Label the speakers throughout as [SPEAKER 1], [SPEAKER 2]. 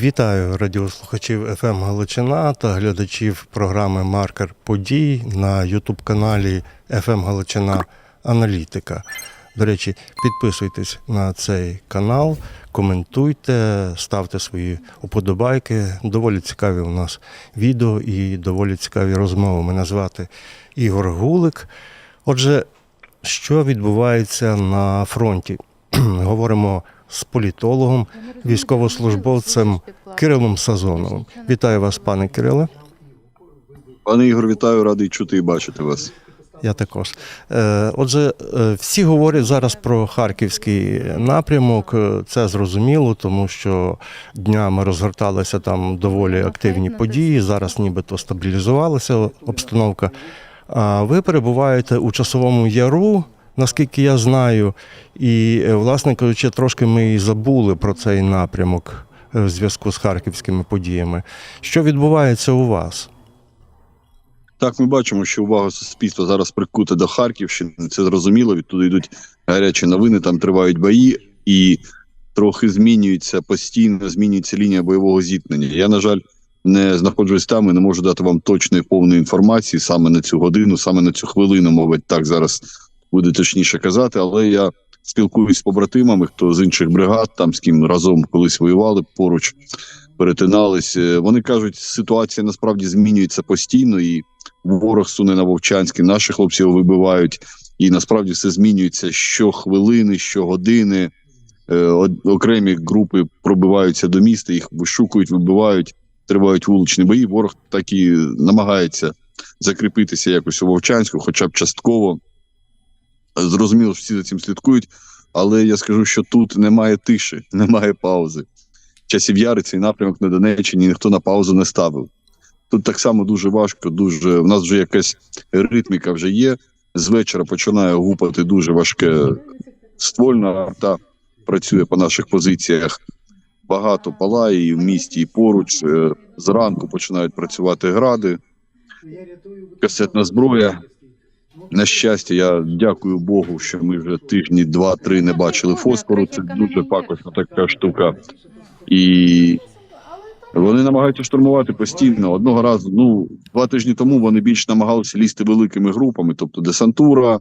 [SPEAKER 1] Вітаю радіослухачів ФМ Галичина та глядачів програми Маркер подій на Ютуб-каналі ФМ Галичина Аналітика. До речі, підписуйтесь на цей канал, коментуйте, ставте свої уподобайки. Доволі цікаві у нас відео і доволі цікаві розмови. Мене звати Ігор Гулик. Отже, що відбувається на фронті? Говоримо з політологом, військовослужбовцем Кирилом Сазоновим. Вітаю вас, пане Кириле.
[SPEAKER 2] Пане Ігор, вітаю, радий чути і бачити вас.
[SPEAKER 1] Я також. Е, Отже, е, всі говорять зараз про харківський напрямок. Це зрозуміло, тому що днями розгорталися там доволі активні події. Зараз нібито стабілізувалася обстановка. А ви перебуваєте у часовому яру, наскільки я знаю, і, е, власне кажучи, трошки ми і забули про цей напрямок е, в зв'язку з харківськими подіями. Що відбувається у вас?
[SPEAKER 2] Так, ми бачимо, що увага суспільства зараз прикута до Харківщини. Це зрозуміло. Відтуди йдуть гарячі новини, там тривають бої, і трохи змінюється постійно, змінюється лінія бойового зіткнення. Я, на жаль, не знаходжусь там і не можу дати вам точної повної інформації саме на цю годину, саме на цю хвилину, мабуть, так зараз буде точніше казати. Але я спілкуюсь з побратимами, хто з інших бригад, там з ким разом колись воювали поруч, перетинались. Е, Вони кажуть, ситуація насправді змінюється постійно і ворог суне на Вовчанський, наші хлопці його вибивають, і насправді все змінюється щохвилини, щогодини. Е, од- окремі групи пробиваються до міста, їх вишукують, вибивають, тривають вуличні бої. Ворог так і намагається закріпитися якось у Вовчанську, хоча б частково. Зрозуміло, що всі за цим слідкують, але я скажу, що тут немає тиші, немає паузи. Часів яри цей напрямок на Донеччині ніхто на паузу не ставив. Тут так само дуже важко, дуже. У нас вже якась ритміка вже є. З вечора починає гупати дуже важке ствольна арта, працює по наших позиціях. Багато палає і в місті, і поруч. Е, Зранку починають працювати гради, касетна зброя. На щастя, я дякую Богу, що ми вже тижні два-три не бачили фосфору. Це дуже пакосна така штука. І вони намагаються штурмувати постійно. Одного разу, ну два тижні тому вони більш намагалися лізти великими групами, тобто десантура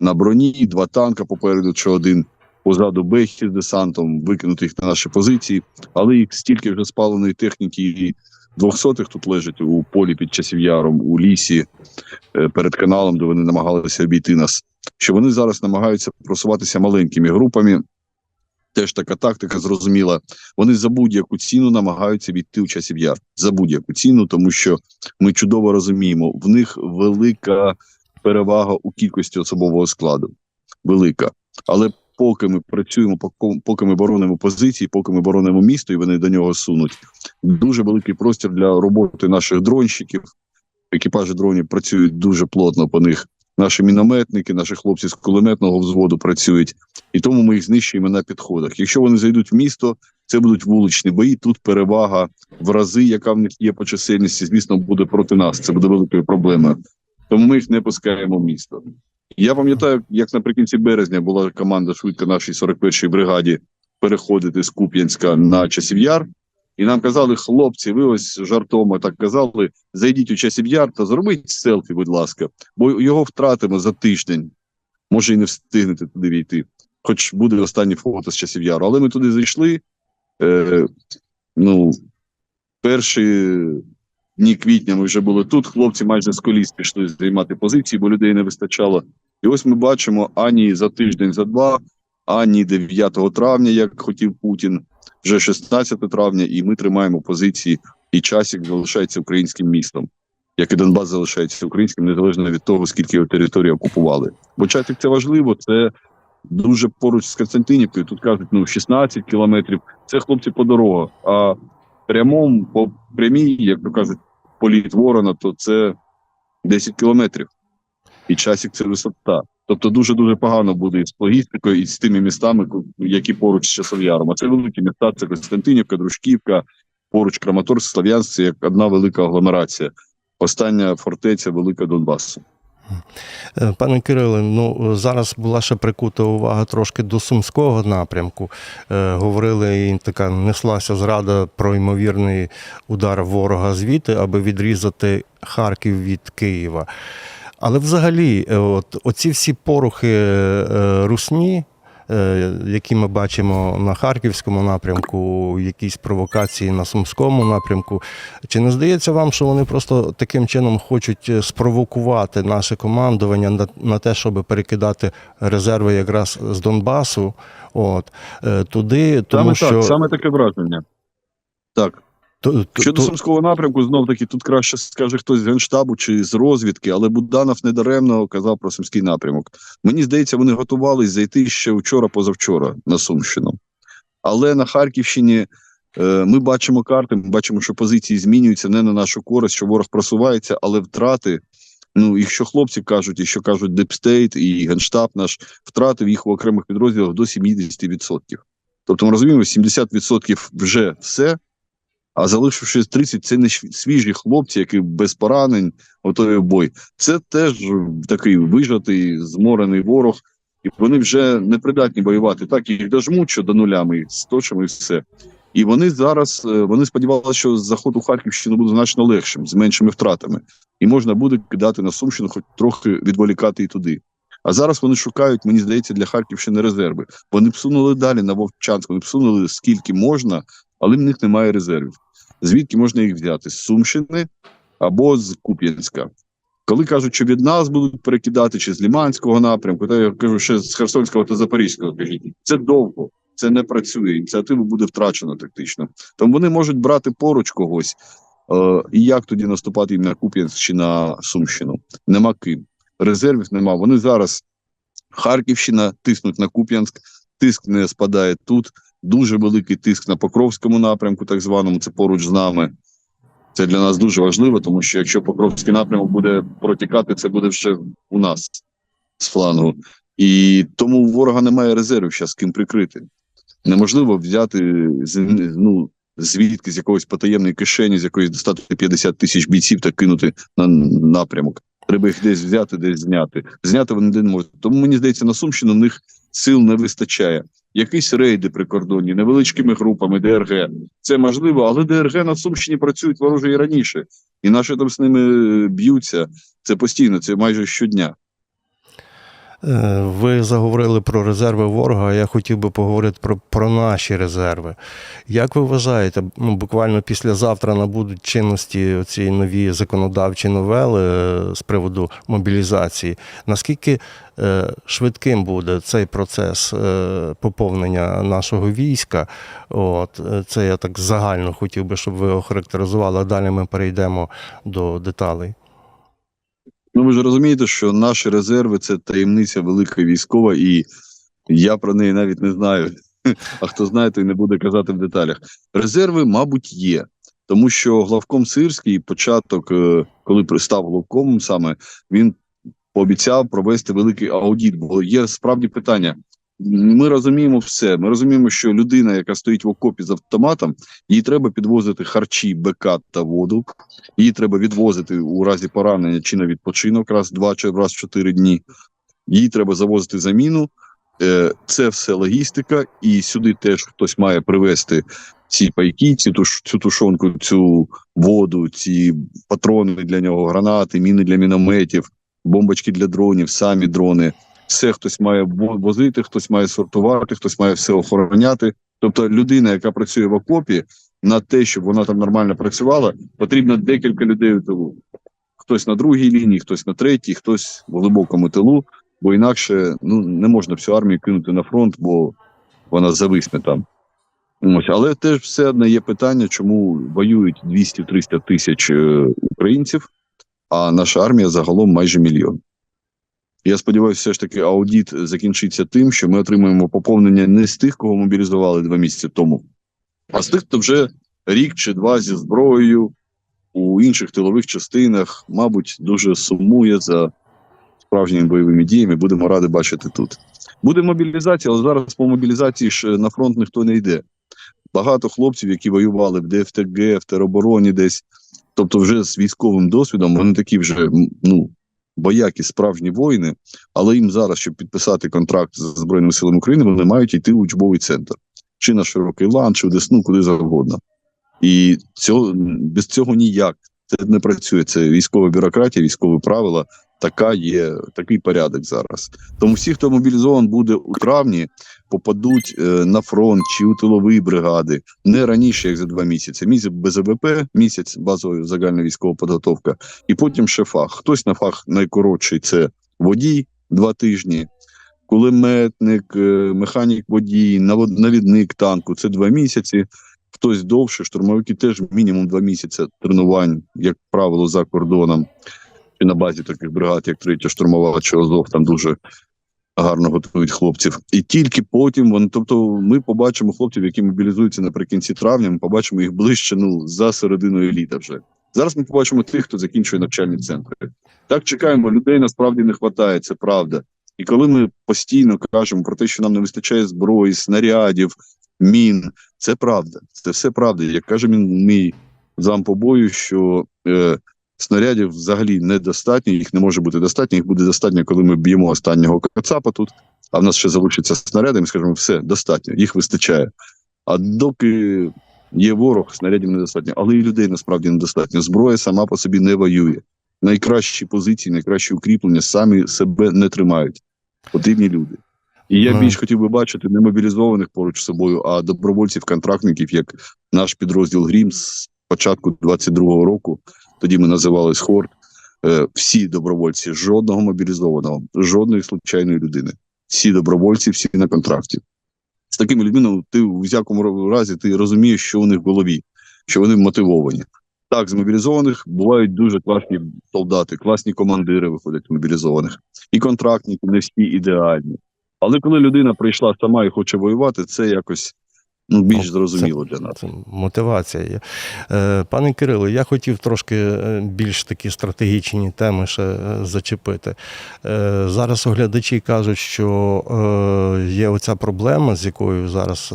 [SPEAKER 2] на броні, два танка попереду чи один позаду бехи з десантом, викинути їх на наші позиції. Але їх стільки вже спаленої техніки і двохсотих тут лежать у полі під часів яром, у лісі е, перед каналом, де вони намагалися обійти нас. Що вони зараз намагаються просуватися маленькими групами. Теж така тактика зрозуміла. Вони за будь-яку ціну намагаються війти у часів яр. За будь-яку ціну, тому що ми чудово розуміємо, в них велика перевага у кількості особового складу. Велика. Але поки ми працюємо, поки- ми боронимо позиції, поки ми боронимо місто, і вони до нього сунуть. Дуже великий простір для роботи наших дронщиків. Екіпажі дронів працюють дуже плотно по них. Наші мінометники, наші хлопці з кулеметного взводу працюють, і тому ми їх знищуємо на підходах. Якщо вони зайдуть в місто, це будуть вуличні бої. Тут перевага в рази, яка в них є по чисельності, звісно, буде проти нас. Це буде великою проблемою. Тому ми їх не пускаємо в місто. Я пам'ятаю, як наприкінці березня була команда швидко нашій 41-й бригаді переходити з Куп'янська на часів яр. І нам казали, хлопці, ви ось жартома так казали, зайдіть у часів яр та зробіть селфі, будь ласка, бо його втратимо за тиждень. Може, і не встигнете туди війти. Хоч буде останнє фото з часів яру. Але ми туди зайшли. Е, ну, перші дні квітня ми вже були тут. Хлопці майже з коліс пішли займати позиції, бо людей не вистачало. І ось ми бачимо ані за тиждень, за два, ані 9 травня, як хотів Путін, вже 16 травня, і ми тримаємо позиції, і часик залишається українським містом, як і Донбас залишається українським, незалежно від того, скільки його території окупували. Бо часик це важливо, це дуже поруч з Константинівкою. Тут кажуть, ну 16 кілометрів. Це хлопці по дорогах. А прямому по прямій, як то кажуть, політ ворона, то це 10 кілометрів. І часик це висота. Тобто дуже дуже погано буде з логістикою, і з тими містами, які поруч з Часов'яром. А це великі міста, це Константинівка, Дружківка, поруч Краматорськ, Слов'янськ, як одна велика агломерація. Остання фортеця Велика Донбасу.
[SPEAKER 1] Е, Пане Кириле, ну зараз була ще прикута увага трошки до сумського напрямку. Е, говорили, і така неслася зрада про ймовірний удар ворога звідти, аби відрізати Харків від Києва. Але взагалі, е, от, оці всі порухи русні, які ми бачимо на харківському напрямку, якісь провокації на сумському напрямку. Чи не здається вам, що вони просто таким чином хочуть е, спровокувати наше командування на, на те, щоб перекидати резерви якраз з Донбасу, от е, туди, тому
[SPEAKER 2] Саме
[SPEAKER 1] що
[SPEAKER 2] так, саме таке враження. Так.
[SPEAKER 1] Ту-
[SPEAKER 2] Щодо
[SPEAKER 1] ту-
[SPEAKER 2] сумського напрямку, знов таки тут краще скаже хтось з генштабу чи з розвідки, але Буданов недаремно казав про сумський напрямок. Мені здається, вони готувались зайти ще вчора, позавчора на Сумщину. Але на Харківщині е, ми бачимо карти, ми бачимо, що позиції змінюються не на нашу користь, що ворог просувається, але втрати. Ну, і що хлопці кажуть, і що кажуть Депстейт і Генштаб наш втрати в їх в окремих підрозділах до 70%. Тобто ми розуміємо, 70% вже все, а залишившись 30, це не свіжі хлопці, які без поранень готові бой. Це теж такий вижатий, зморений ворог, і вони вже не придатні воювати. Так їх дожмуть, що до нуля ми сточимо і все. І вони зараз е, вони сподівалися, що заход у Харківщину буде значно легшим, з меншими втратами, і можна буде кидати на Сумщину, хоч трохи відволікати і туди. А зараз вони шукають, мені здається, для Харківщини резерви. Вони всунули далі на Вовчанськ, вони всунули скільки можна, але в них немає резервів. Звідки можна їх взяти? З Сумщини або з Куп'янська. Коли кажуть, що від нас будуть перекидати, чи з Ліманського напрямку, то я кажу, ще з Херсонського та Запорізького кажіть, це довго, це не працює. Ініціативу буде втрачено тактично. Тому вони можуть брати поруч когось. Е, і як тоді наступати їм на Куп'янськ чи на Сумщину? Нема ким. Резервів нема. Вони зараз Харківщина тиснуть на Куп'янськ, тиск не спадає тут. Дуже великий тиск на Покровському напрямку, так званому, це поруч з нами. Це для нас дуже важливо, тому що якщо Покровський напрямок буде протікати, це буде вже у нас з флангу. І тому у ворога немає резервів зараз з ким прикрити. Неможливо взяти ну, звідки з якоїсь потаємної кишені, з якоїсь достати 50 тисяч бійців та кинути на напрямок. Треба їх десь взяти, десь зняти. Зняти вони не можуть. Тому мені здається, на Сумщину в них сил не вистачає. Якісь рейди прикордонні, невеличкими групами ДРГ. Це можливо, але ДРГ на Сумщині працюють вороже і раніше, і наші там з ними б'ються. Це постійно, це майже щодня.
[SPEAKER 1] Е, Ви заговорили про резерви ворога, а я хотів би поговорити про, про наші резерви. Як ви вважаєте, ну, буквально післязавтра набудуть чинності ці нові законодавчі новели е, з приводу мобілізації? Наскільки е, швидким буде цей процес поповнення нашого війська? От, це я так загально хотів би, щоб ви охарактеризували, а далі ми перейдемо до деталей.
[SPEAKER 2] Ну ви ж розумієте, що наші резерви це таємниця велика військова, і я про неї навіть не знаю. А хто знає, той не буде казати в деталях. Резерви, мабуть, є. Тому що главком Сирський початок, е, коли пристав главком, саме, він пообіцяв провести великий аудіт. Бо є справді питання. Ми розуміємо все. Ми розуміємо, що людина, яка стоїть в окопі з автоматом, їй треба підвозити харчі, БК та воду. Її треба відвозити у разі поранення чи на відпочинок раз два чи раз чотири дні. Їй треба завозити заміну. Е, Це все логістика, і сюди теж хтось має привезти ці пайки, туш, цю тушонку, цю воду, ці патрони для нього, гранати, міни для мінометів, бомбочки для дронів, самі дрони. Все хтось має возити, хтось має сортувати, хтось має все охороняти. Тобто людина, яка працює в окопі, на те, щоб вона там нормально працювала, потрібно декілька людей у тилу. Хтось на другій лінії, хтось на третій, хтось в глибокому тилу, бо інакше ну, не можна всю армію кинути на фронт, бо вона зависне там. Ось, але теж все одне є питання, чому воюють 200-300 тисяч е, українців, а наша армія загалом майже мільйон. Я сподіваюся, все ж таки аудіт закінчиться тим, що ми отримаємо поповнення не з тих, кого мобілізували два місяці тому, а з тих, хто вже рік чи два зі зброєю у інших тилових частинах, мабуть, дуже сумує за справжніми бойовими діями. Будемо раді бачити тут. Буде мобілізація, але зараз по мобілізації ж на фронт ніхто не йде. Багато хлопців, які воювали в ДФТГ, в теробороні десь, тобто вже з військовим досвідом, вони такі вже ну, боякі справжні воїни, але їм зараз, щоб підписати контракт з Збройними силами України, вони мають йти в учбовий центр. Чи на широкий лан, чи в Десну, куди завгодно. І цього, без цього ніяк. Це не працює. Це військова бюрократія, військові правила. Така є, такий порядок зараз. Тому всі, хто мобілізований буде у травні, попадуть е, на фронт чи у тилові бригади не раніше, як за два місяці. Місяць БЗВП, місяць базової загальна військова підготовка, і потім ще фах. Хтось на фах найкоротший це водій два тижні, кулеметник, е, механік водій, навідник танку це два місяці. Хтось довше, штурмовики теж мінімум два місяці тренувань, як правило, за кордоном. І на базі таких бригад, як третя штурмова чи Азов, там дуже гарно готують хлопців. І тільки потім вони, тобто, ми побачимо хлопців, які мобілізуються наприкінці травня. Ми побачимо їх ближче ну за серединою літа. Вже зараз ми побачимо тих, хто закінчує навчальні центри. Так чекаємо. Людей насправді не вистачає, це правда. І коли ми постійно кажемо про те, що нам не вистачає зброї, снарядів, мін, це правда. Це все правда. Як каже мій, зам по бою, що е, снарядів взагалі недостатньо, їх не може бути достатньо. Їх буде достатньо, коли ми б'ємо останнього кацапа тут. А в нас ще залишиться снаряди, ми скажемо, все достатньо, їх вистачає. А доки є ворог, снарядів недостатньо, але і людей насправді недостатньо. Зброя сама по собі не воює. Найкращі позиції, найкращі укріплення самі себе не тримають. Потрібні люди. І я
[SPEAKER 1] Ага.
[SPEAKER 2] більш хотів би бачити не мобілізованих поруч з собою, а добровольців-контрактників, як наш підрозділ Грім з початку 22-го року. Тоді ми називались Хорд. Е, всі добровольці, жодного мобілізованого, жодної случайної людини. Всі добровольці, всі на контракті. З такими людьми ну, ти в всякому разі ти розумієш, що у них в голові, що вони мотивовані. Так, з мобілізованих бувають дуже класні солдати, класні командири виходять мобілізованих. І контрактники не всі ідеальні. Але коли людина прийшла сама і хоче воювати, це якось більш
[SPEAKER 1] Ну,
[SPEAKER 2] зрозуміло для нас.
[SPEAKER 1] Це мотивація є. Е, Пане Кирило, я хотів трошки е, більш такі стратегічні теми ще е, зачепити. Зараз оглядачі кажуть, що є оця проблема, з якою зараз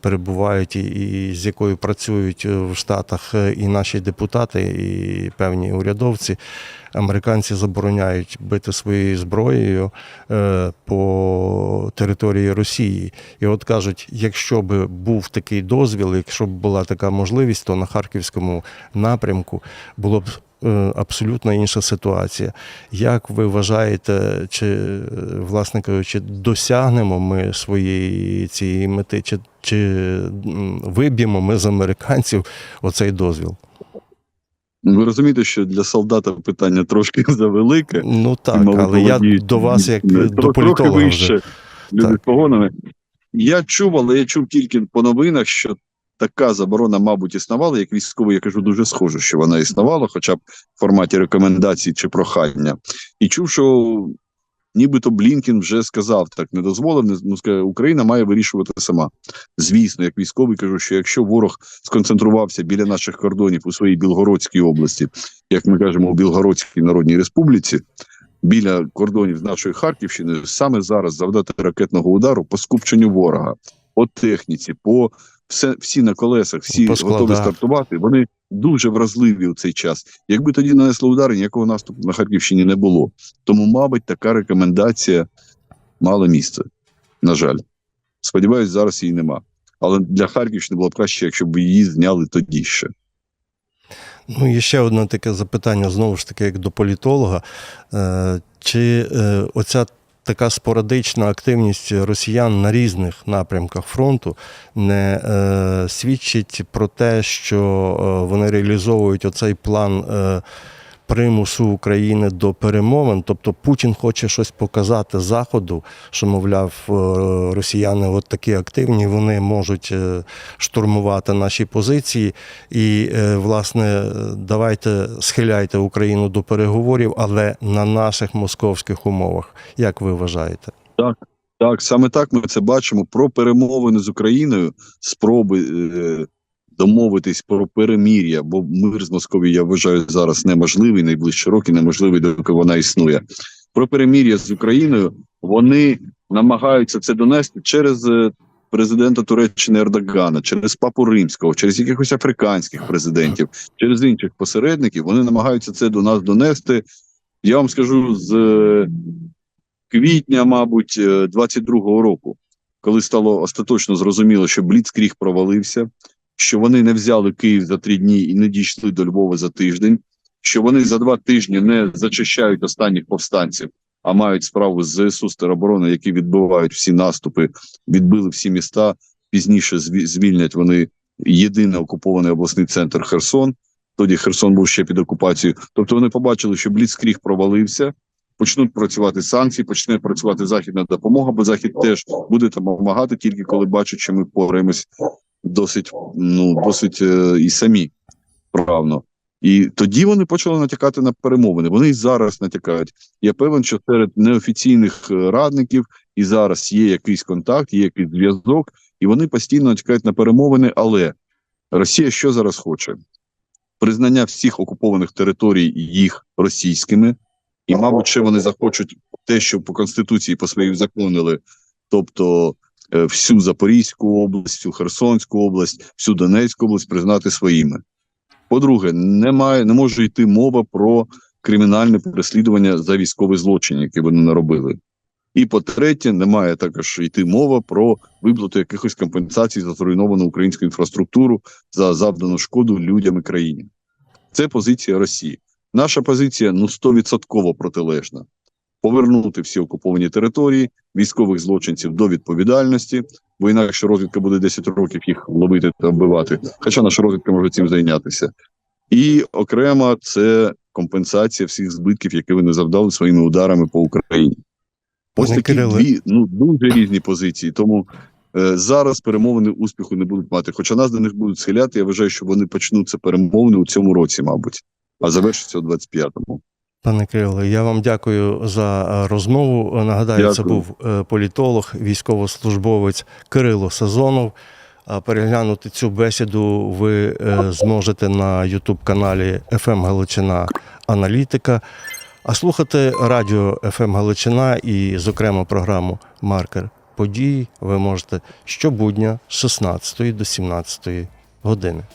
[SPEAKER 1] перебувають і, з якою працюють в Штатах і наші депутати, і певні урядовці. Американці забороняють бити своєю зброєю по території Росії. І от кажуть, якщо б був такий дозвіл, якщо б була така можливість, то на харківському напрямку було б е, абсолютно інша ситуація. Як ви вважаєте, чи, е, власне кажучи, досягнемо ми своєї цієї мети, чи, чи виб'ємо ми з американців оцей дозвіл?
[SPEAKER 2] Ви розумієте, що для солдата питання трошки завелике.
[SPEAKER 1] Ну так, але я до вас як
[SPEAKER 2] ну,
[SPEAKER 1] до політолога вже.
[SPEAKER 2] Люди
[SPEAKER 1] Так.
[SPEAKER 2] з погонами. Я чув, але я чув тільки по новинах, що така заборона, мабуть, існувала. Як військовий, я кажу, дуже схоже, що вона існувала, хоча б в форматі рекомендацій чи прохання. І чув, що нібито Блінкін вже сказав так, не дозволив, не- ну, сказав, Україна має вирішувати сама. Звісно, як військовий кажу, що якщо ворог сконцентрувався біля наших кордонів у своїй Білгородській області, як ми кажемо, у Білгородській Народній Республіці, біля кордонів з нашої Харківщини, саме зараз завдати ракетного удару по скупченню ворога, по техніці, по все, всі на колесах, всі
[SPEAKER 1] По
[SPEAKER 2] готові стартувати. Вони дуже вразливі у цей час. Якби тоді нанесли удари, ніякого наступу на Харківщині не було. Тому, мабуть, така рекомендація мала місце. На жаль, сподіваюсь, зараз її нема. Але для Харківщини було б краще, якщо б її зняли тоді ще.
[SPEAKER 1] Ну, і ще одне таке запитання, знову ж таки, як до політолога. Е, Чи е, оця така спорадична активність росіян на різних напрямках фронту не е, свідчить про те, що вони реалізовують оцей план примусу України до перемовин? Тобто Путін хоче щось показати Заходу, що, мовляв, е, росіяни от такі активні, вони можуть е, штурмувати наші позиції. І, е, власне, давайте схиляйте Україну до переговорів, але на наших московських умовах. Як ви вважаєте?
[SPEAKER 2] Так, саме так ми це бачимо. Про перемовини з Україною, спроби домовитись про перемір'я, бо мир з Московією, я вважаю, зараз неможливий, найближчі роки неможливий, доки вона існує. Про перемір'я з Україною вони намагаються це донести через е, президента Туреччини Ердогана, через папу римського, через якихось африканських президентів, через інших посередників. Вони намагаються це до нас донести. Я вам скажу з е, квітня, мабуть, е, 22-го року, коли стало остаточно зрозуміло, що Бліцкріг провалився, що вони не взяли Київ за три дні і не дійшли до Львова за тиждень, що вони за два тижні не зачищають останніх повстанців, а мають справу з ЗСУ з тероборони, які відбивають всі наступи, відбили всі міста. Пізніше зві- звільнять вони єдиний окупований обласний центр Херсон. Тоді Херсон був ще під окупацією. Тобто вони побачили, що Бліцкріг провалився, почнуть працювати санкції, почне працювати західна допомога, бо захід теж буде допомагати тільки коли бачить, що ми впораємось досить, ну досить е, і самі правно. І тоді вони почали натякати на перемовини. Вони і зараз натякають. Я певен, що серед неофіційних е, радників і зараз є якийсь контакт, є якийсь зв'язок, і вони постійно натякають на перемовини. Але Росія що зараз хоче? Признання всіх окупованих територій їх російськими, і, мабуть, ще вони захочуть те, що по конституції по своїй законили, тобто всю Запорізьку область, всю Херсонську область, всю Донецьку область признати своїми. По-друге, немає, не може йти мова про кримінальне переслідування за військові злочини, які вони наробили. І по-третє, не має також йти мова про виплату якихось компенсацій за зруйновану українську інфраструктуру, за завдану шкоду людям і країні. Це позиція Росії. Наша позиція ну 100% протилежна. Повернути всі окуповані території, військових злочинців до відповідальності, бо інакше розвідка буде 10 років їх ловити та вбивати. Хоча наша розвідка може цим зайнятися. І окремо це компенсація всіх збитків, які вони завдали своїми ударами по Україні. Ось такі дві ну дуже різні позиції. Тому е, зараз перемовини успіху не будуть мати. Хоча нас до них будуть схиляти. Я вважаю, що вони почнуться перемовини у цьому році, мабуть, а завершаться у 25-му.
[SPEAKER 1] Пане Кирило, я вам дякую за е, розмову. Нагадаю, це був е, політолог, військовослужбовець Кирило Сазонов. Переглянути цю бесіду ви е, зможете на Ютуб каналі «ФМ Галичина Аналітика. А слухати радіо «ФМ Галичина і, зокрема, програму Маркер подій ви можете щобудня з 16 до 17 години.